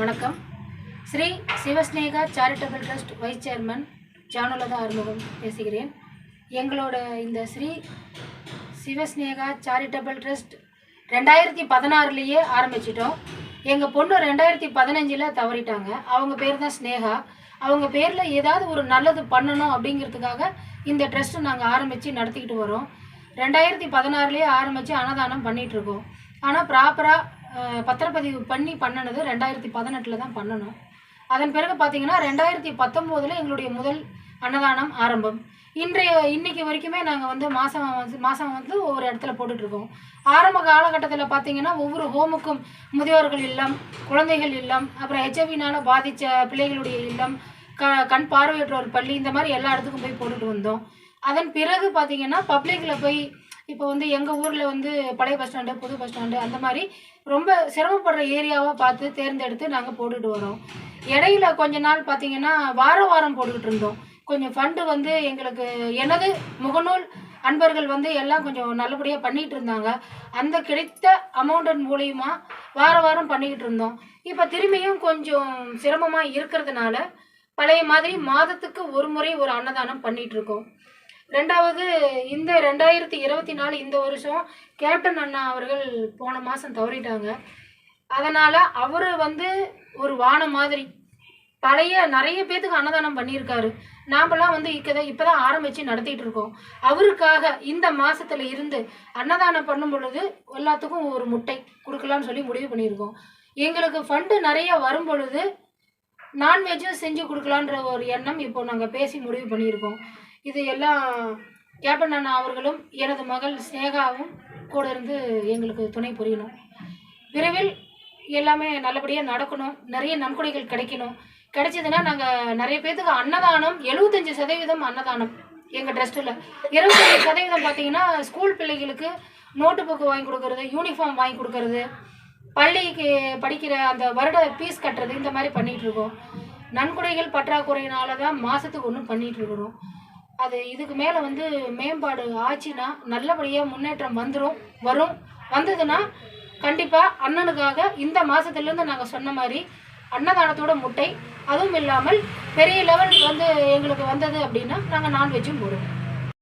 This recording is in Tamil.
வணக்கம். Shri Sivasneha charitable trust vice chairman Janulatha Arumugam பேசுகிறேன். எங்களோட இந்த ஸ்ரீ சிவஸ்நேகா சேரிட்டபிள் ட்ரஸ்ட் ரெண்டாயிரத்தி பதினாறுலேயே ஆரம்பிச்சிட்டோம். எங்கள் பொண்ணு ரெண்டாயிரத்தி பதினஞ்சில் தவறிட்டாங்க. அவங்க பேர் தான் ஸ்னேகா அவங்க பேரில் ஏதாவது ஒரு நல்லது பண்ணணும் அப்படிங்கிறதுக்காக இந்த ட்ரஸ்ட்டு நாங்கள் ஆரம்பித்து நடத்திக்கிட்டு வரோம். ரெண்டாயிரத்தி பதினாறுலேயே ஆரம்பித்து அன்னதானம் பண்ணிகிட்ருக்கோம் ஆனால் ப்ராப்பராக பத்திரப்பதிவு பண்ணி பண்ணினது ரெண்டாயிரத்தி பதினெட்டில் தான் பண்ணணும். அதன் பிறகு பார்த்தீங்கன்னா ரெண்டாயிரத்தி பத்தொம்போதில் எங்களுடைய முதல் அன்னதானம் ஆரம்பம். இன்றைய இன்னைக்கு வரைக்குமே நாங்கள் வந்து மாதம் வந்து மாதம் வந்து ஒவ்வொரு இடத்துல போட்டுட்ருக்கோம். ஆரம்ப காலகட்டத்தில் பார்த்தீங்கன்னா ஒவ்வொரு ஹோமுக்கும் முதியோர்கள் இல்லம் குழந்தைகள் இல்லம் அப்புறம் ஹெச்ஐவினால் பாதித்த பிள்ளைகளுடைய இல்லம் க கண் பார்வையற்றோர் பள்ளி இந்த மாதிரி எல்லா இடத்துக்கும் போய் போட்டுட்டு வந்தோம். அதன் பிறகு பார்த்தீங்கன்னா பப்ளிக்கில் போய் இப்போ வந்து எங்கள் ஊரில் வந்து பழைய பஸ் ஸ்டாண்டு புது பஸ் ஸ்டாண்டு அந்த மாதிரி ரொம்ப சிரமப்படுற ஏரியாவாக பார்த்து தேர்ந்தெடுத்து நாங்கள் போட்டுட்டு வரோம். இடையில கொஞ்ச நாள் பார்த்தீங்கன்னா வாரம் வாரம் போட்டுக்கிட்டு இருந்தோம். கொஞ்சம் ஃபண்டு வந்து எங்களுக்கு எனது முகநூல் அன்பர்கள் வந்து எல்லாம் கொஞ்சம் நல்லபடியாக பண்ணிகிட்டு இருந்தாங்க. அந்த கிடைத்த அமௌண்டன் மூலியமாக வார வாரம் பண்ணிக்கிட்டு இருந்தோம். இப்போ திரும்பியும் கொஞ்சம் சிரமமாக இருக்கிறதுனால பழைய மாதிரி மாதத்துக்கு ஒரு முறை ஒரு அன்னதானம் பண்ணிகிட்ருக்கோம் இருக்கோம். ரெண்டாவது இந்த ரெண்டாயிரத்தி இருபத்தி நாலு இந்த வருஷம் கேப்டன் அண்ணா அவர்கள் போன மாதம் தவறிட்டாங்க. அதனால் அவர் வந்து ஒரு வானம் மாதிரி பழைய நிறைய பேத்துக்கு அன்னதானம் பண்ணியிருக்காரு. நாமெல்லாம் வந்து இக்கதை இப்போ தான் ஆரம்பித்து நடத்திட்டு இருக்கோம். அவருக்காக இந்த மாதத்தில் இருந்து அன்னதானம் பண்ணும் பொழுது எல்லாத்துக்கும் ஒரு முட்டை கொடுக்கலான்னு சொல்லி முடிவு பண்ணியிருக்கோம். எங்களுக்கு ஃபண்டு நிறைய வரும் பொழுது நான்வெஜ்ஜும் செஞ்சு கொடுக்கலான்ற ஒரு எண்ணம் இப்போ நாங்கள் பேசி முடிவு பண்ணியிருக்கோம். இது எல்லாம் கேப்டன் அண்ணா அவர்களும் எனது மகள் ஸ்னேகாவும் கூட இருந்து எங்களுக்கு துணை புரியணும். விரைவில் எல்லாமே நல்லபடியாக நடக்கணும். நிறைய நன்கொடைகள் கிடைக்கணும். கிடைச்சதுன்னா நாங்கள் நிறைய பேர்த்துக்கு அன்னதானம் எழுபத்தஞ்சு சதவீதம் அன்னதானம் எங்கள் ட்ரஸ்ட்டில் இருபத்தஞ்சு சதவீதம் பார்த்தீங்கன்னா ஸ்கூல் பிள்ளைகளுக்கு நோட்டு புக்கு வாங்கி கொடுக்கறது யூனிஃபார்ம் வாங்கி கொடுக்கறது பள்ளிக்கு படிக்கிற அந்த வருட ஃபீஸ் கட்டுறது இந்த மாதிரி பண்ணிகிட்ருக்கோம் நன்கொடைகள் பற்றாக்குறையினால தான் மாதத்துக்கு ஒன்றும் பண்ணிகிட்ருக்குறோம் அது இதுக்கு மேலே வந்து மேம்பாடு ஆச்சுன்னா நல்லபடியாக முன்னேற்றம் வந்துடும் வரும். வந்ததுன்னா கண்டிப்பாக அண்ணனுக்காக இந்த மாதத்துலேருந்து நாங்கள் சொன்ன மாதிரி அன்னதானத்தோட முட்டை அதுவும் இல்லாமல் பெரிய லெவல் வந்து எங்களுக்கு வந்தது அப்படின்னா நாங்கள் நான்வெஜ்ஜும் போடுவோம்.